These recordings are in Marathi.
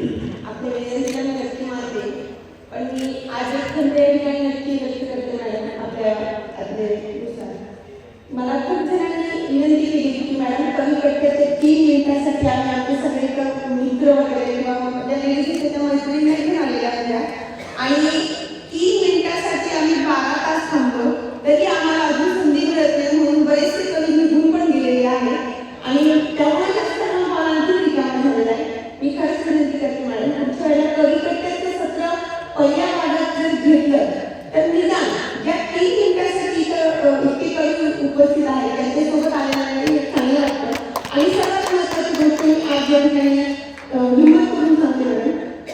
आपल्या नक्की मानते पण मी आज एक ठिकाणी नक्की व्यक्त करते मॅडम आपल्या मला खूप जणांनी विनंती केली की मॅडम कमी कट्ट्याचे तीन मिनिटासाठी आम्ही आमचे सगळे मित्र वगैरे किंवा लेडीज त्याच्या मैत्रिणी आलेल्या आणि तीन मिनिटासाठी आम्ही बारा तास थांबलो तरी आम्हाला अजून तर निदान ज्या तीन मिनिटासाठी इथं अ, इतके कवी उपस्थित आहेत त्यांच्यासोबत आलेला चांगलं वाटतं. आणि सर्वात महत्त्वाची गोष्ट आज या ठिकाणी हिंमत करून सांगते मॅडम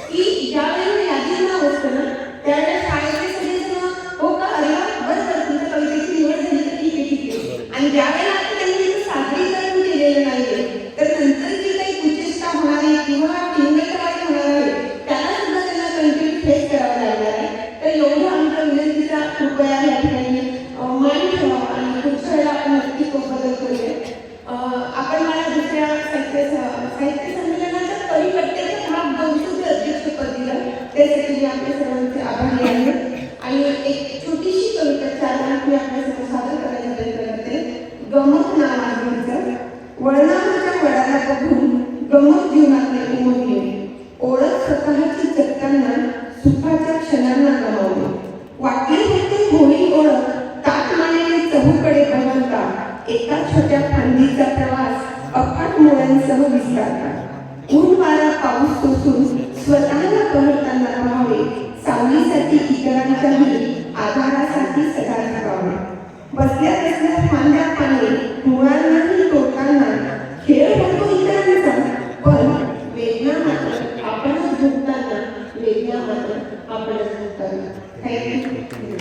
की ज्यावेळेला यादीत नाव असतं ना त्यावेळेला शाळेचे सगळेजण हो का? अरे वा बरं बरं तुमच्या कवितेची निवड झाली तर ठीक आहे ठीक आहे. आणि ज्यावेळेला आता त्यांनी त्याचं सादरीकरण केलेलं नाही त्यासाठी मी आपल्या सर्वांचे आभारी आहे. आणि एक छोटीशी कविता चार लाख मी आपल्यासमोर सादर करायचा प्रयत्न करते. गमक नाव आहे वडाला बघून गमक जीवनातले उमगले ओळख स्वतःची जगताना सुखाच्या क्षणांना गमावले. वाटले होते होळी ओळख ताट मानेने चहूकडे बहरता एका छोट्या फांदीचा प्रवास अफाट मुळांसह विसरता. ऊन वारा पाऊस सोसून Thank you.